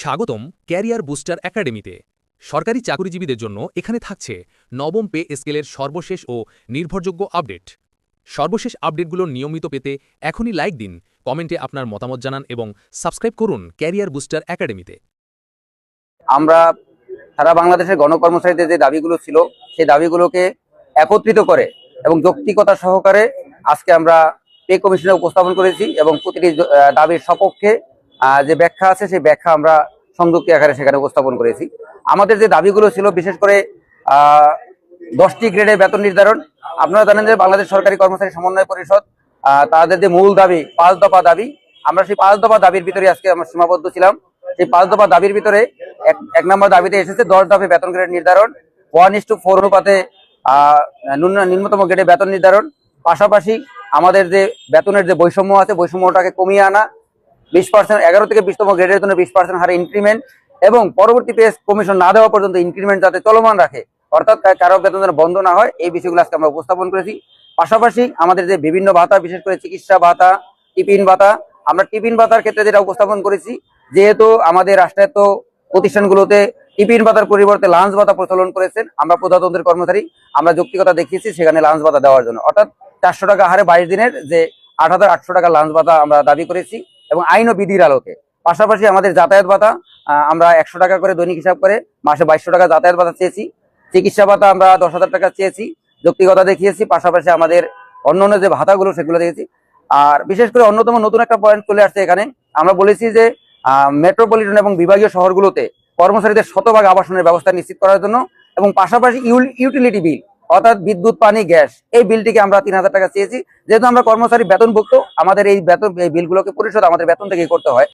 স্বাগতম career booster একাডেমিতে। সরকারি চাকরিজীবীদের জন্য এখানে থাকছে নবম পে স্কেলের সর্বশেষ ও নির্ভরযোগ্য আপডেট। সর্বশেষ আপডেটগুলো নিয়মিত পেতে এখনই লাইক দিন, কমেন্টে আপনার মতামত জানান এবং সাবস্ক্রাইব করুন ক্যারিয়ার বুস্টার একাডেমিতে। আমরা সারা বাংলাদেশের গণকর্মচারীদের যে দাবিগুলো ছিল, সেই দাবিগুলোকে একত্রিত করে এবং যৌক্তিকতা সহকারে আজকে আমরা পে কমিশনে উপস্থাপন করেছি এবং প্রতিটি দাবির সপক্ষে যে ব্যাখ্যা আছে, সেই ব্যাখ্যা আমরা সংযুক্তি আকারে সেখানে উপস্থাপন করেছি। আমাদের যে দাবিগুলো ছিল, বিশেষ করে দশটি গ্রেডের বেতন নির্ধারণ, আপনারা জানেন যে বাংলাদেশ সরকারি কর্মচারী সমন্বয় পরিষদ তাদের যে মূল দাবি, পাঁচ দফা দাবি, আমরা সেই পাঁচ দফা দাবির ভিতরে আজকে আমরা সীমাবদ্ধ ছিলাম। সেই পাঁচ দফা দাবির ভিতরে এক নম্বর দাবিতে এসেছে দশ দফে বেতন গ্রেড নির্ধারণ, ওয়ান ইস টু ফোর অনুপাতে নিম্নতম গ্রেডে বেতন নির্ধারণ। পাশাপাশি আমাদের যে বেতনের যে বৈষম্য আছে, বৈষম্যটাকে কমিয়ে আনা বিশ পার্সেন্ট এগারো থেকে বিশতম গ্রেডের জন্য বিশ পার্সেন্ট হারে ইনক্রিমেন্ট এবং পরবর্তী পে কমিশন না দেওয়া পর্যন্ত ইনক্রিমেন্ট যাতে চলমান রাখে। অর্থাৎ কারও বেতন যেন বন্ধ না হয়, এই বিষয়গুলো আজকে আমরা উপস্থাপন করেছি। পাশাপাশি আমাদের যে বিভিন্ন ভাতা, বিশেষ করে চিকিৎসা ভাতা, টিফিন ভাতা, আমরা টিফিন ভাতার ক্ষেত্রে যেটা উপস্থাপন করেছি, যেহেতু আমাদের রাষ্ট্রায়ত্ত প্রতিষ্ঠানগুলোতে টিফিন ভাতার পরিবর্তে লাঞ্চ ভাতা প্রচলন করেছেন, আমরা প্রজাতন্ত্রের কর্মচারী, আমরা যৌক্তিকতা দেখিয়েছি সেখানে লাঞ্চ ভাতা দেওয়ার জন্য। অর্থাৎ চারশো টাকা হারে বাইশ দিনের যে আট হাজার আটশো টাকা লাঞ্চ ভাতা আমরা দাবি করেছি। এবং আইন ও বিধির আলোকে। পাশাপাশি আমাদের যাতায়াত ভাতা আমরা একশো টাকা করে দৈনিক হিসাব করে মাসে বাইশশো টাকা যাতায়াত ভাতা চেয়েছি। চিকিৎসা ভাতা আমরা দশ হাজার টাকা চেয়েছি। যৌক্তিকতা দেখিয়েছি, পাশাপাশি আমাদের অন্য অন্য যে ভাতাগুলো সেগুলো দিয়েছি আর বিশেষ করে অন্যতম নতুন একটা পয়েন্ট চলে আসছে এখানে। আমরা বলেছি যে মেট্রোপলিটন এবং বিভাগীয় শহরগুলোতে কর্মচারীদের শতভাগ আবাসনের ব্যবস্থা নিশ্চিত করার জন্য এবং পাশাপাশি ইউটিলিটি বিল অর্থাৎ বিদ্যুৎ, পানি, গ্যাস, এই বিলটিকে আমরা তিন হাজার টাকা চেয়েছি। যেহেতু আমরা কর্মচারী বেতনভুক্ত, আমাদের এই বেতন, এই বিলগুলোকে পরিশোধ আমাদের বেতন থেকে করতে হয়।